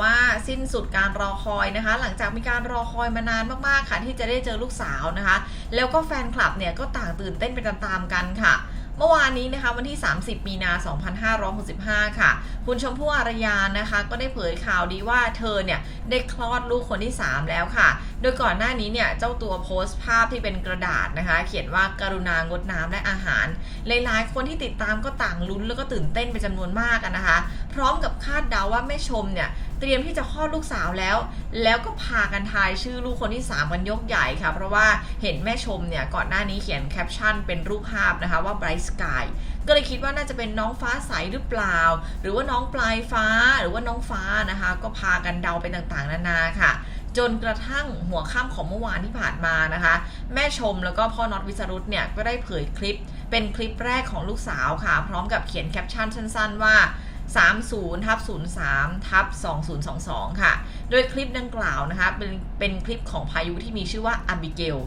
ว่าสิ้นสุดการรอคอยนะคะ หลังจากมีการรอคอยมานานมากๆค่ะ ที่จะได้เจอลูกสาวนะคะ แล้วก็แฟนคลับเนี่ยก็ต่างตื่นเต้นไปตามๆกันค่ะเมื่อวานนี้นะคะวันที่ 30 มีนา 2565 ค่ะ คุณชมพู่อารยานะคะ ก็ได้เผยข่าวดีว่าเธอเนี่ยได้คลอดลูกคนที่ 3 แล้วค่ะ โดยก่อนหน้านี้เนี่ยเจ้าตัวโพสต์ภาพที่เป็นกระดาษนะคะ เขียนว่าการุณางดน้ำและอาหาร หลายๆ คนที่ติดตามก็ต่างลุ้นแล้วก็ตื่นเต้นเป็นจำนวนมากนะคะ พร้อมกับคาดเดาว่าแม่ชมเนี่ย เตรียมที่จะคลอดลูกสาวแล้ว แล้วก็พากันทายชื่อลูกคนที่ 3 กันยกใหญ่ค่ะ เพราะว่าเห็นแม่ชมเนี่ย ก่อนหน้านี้เขียนแคปชั่นเป็นรูปภาพนะคะว่า Bright Sky ก็เลยคิดว่าน่าจะเป็นน้องฟ้าใสหรือเปล่า หรือว่าน้องปลายฟ้าหรือว่าน้องฟ้านะคะ ก็พากันเดาไปต่างๆ นานาค่ะจนกระทั่งหัวค่ำของเมื่อวานที่ผ่านมานะคะ แม่ชมแล้วก็พ่อน็อตวิสรุตเนี่ยก็ได้เผยคลิป เป็นคลิปแรกของลูกสาวค่ะ พร้อมกับเขียนแคปชั่นสั้น ๆ ว่า 30ทับ03ทับ2022 ค่ะ โดยคลิปดังกล่าวนะคะเป็นเป็นคลิปของพายุที่มีชื่อว่าอ b บิเกล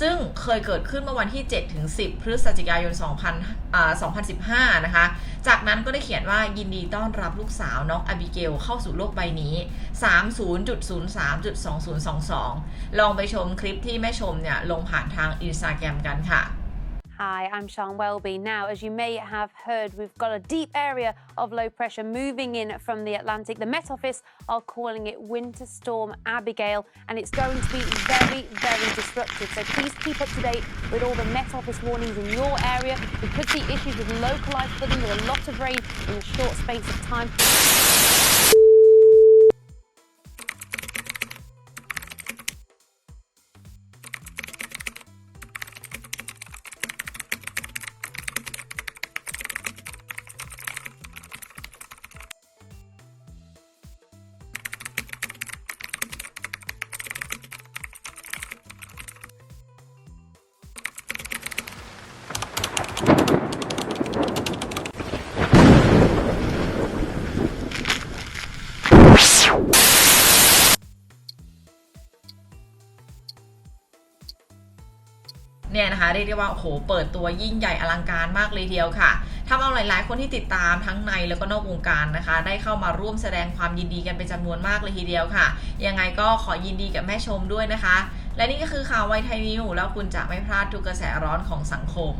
ซึ่งเคยเกิดขึ้นเมื่อวันที่ 7 ถึง 10 พฤศจิกายน 2000อ่า2015 นะคะ จากนั้นก็ได้เขียนว่ายินดีต้อนรับลูกสาวน้องอ b บิเกลเข้าสู่โลกใบนี้ 30.03.2022 ลองไปชมคลิปที่แม่ชมเนี่ยลงผ่านทางอินสตาแกรมกันค่ะ Hi, I'm Sean Welby. Now, as you may have heard, we've got a deep area of low pressure moving in from the Atlantic. The Met Office are calling it Winter Storm Abigail, and it's going to be very, very disruptive. So please keep up to date with all the Met Office warnings in your area. We could see issues with localised flooding with a lot of rain in a short space of time. เนี่ยนะคะเรียกได้ว่าโอ้โหเปิดตัวยิ่งใหญ่อลังการมากเลยเดียวค่ะทำเอาหลาย ๆ คนที่ติดตามทั้งในแล้วก็นอกวงการนะคะ ได้เข้ามาร่วมแสดงความยินดีกันเป็นจำนวนมากเลยทีเดียวค่ะ ยังไงก็ขอยินดีกับแม่ชมด้วยนะคะ และนี่ก็คือข่าวไวไทยนิวแล้วคุณจะไม่พลาดทุกกระแสร้อนของสังคม